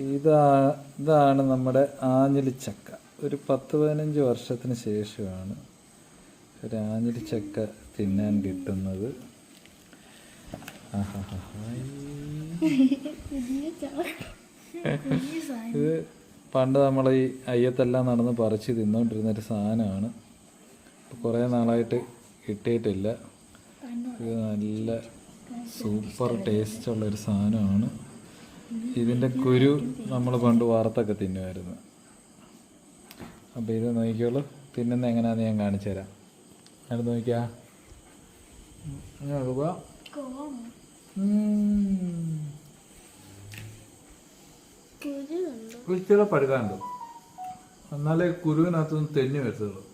ഇതാ ഇതാണ് നമ്മുടെ ആഞ്ഞിലിച്ചക്ക ഒരു പത്ത് പതിനഞ്ച് വർഷത്തിന് ശേഷമാണ് ഒരു ആഞ്ഞിലിച്ചക്ക തിന്നാൻ കിട്ടുന്നത്. ഇത് പണ്ട് നമ്മൾ ഈ അയ്യത്തെല്ലാം നടന്ന് പറിച്ച് തിന്നോണ്ടിരുന്നൊരു സാധനമാണ്. കുറേ നാളായിട്ട് കിട്ടിയിട്ടില്ല. ഇത് നല്ല സൂപ്പർ ടേസ്റ്റ് ഉള്ളൊരു സാധനമാണ്. ഇതിന്റെ കുരു നമ്മൾ പണ്ട് വാർത്തൊക്കെ തിന്നുമായിരുന്നു അപ്പോൾ ഇത് നോക്കിക്കോളൂ. തിന്നുന്ന എങ്ങനെയാണെന്ന് ഞാൻ കാണിച്ചു തരാം. അത് നോക്കിയാ. എടുക്കുക. ഉം. ഇച്ചിരി പഴുക്കാണ്ട് എന്നാലേ കുരുവിനകത്തൊന്നും തെന്നി വരത്തുള്ളൂ.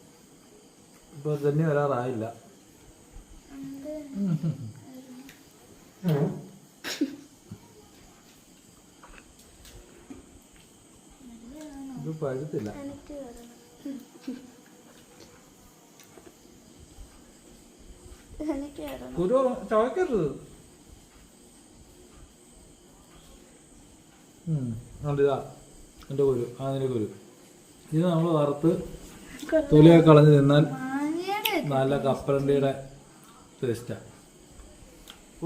ഇപ്പോൾ തെന്നി വരാറായില്ല. ഇത് പഴുത്തില്ല. കുരു ചവയ്ക്കരുത്. കണ്ടിതാ എന്റെ കുരു ആ കുരു. ഇത് നമ്മൾ വറുത്ത് തൊലിയൊക്കെ കളഞ്ഞ് തിന്നാൽ നല്ല കപ്പലണ്ടിയുടെ ടേസ്റ്റാ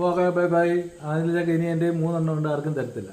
ഓക്കെ ബൈ ബൈ അതിലൊക്കെ ഇനി എന്റെ മൂന്നെണ്ണം ഉണ്ട് ആർക്കും തരത്തില്ല.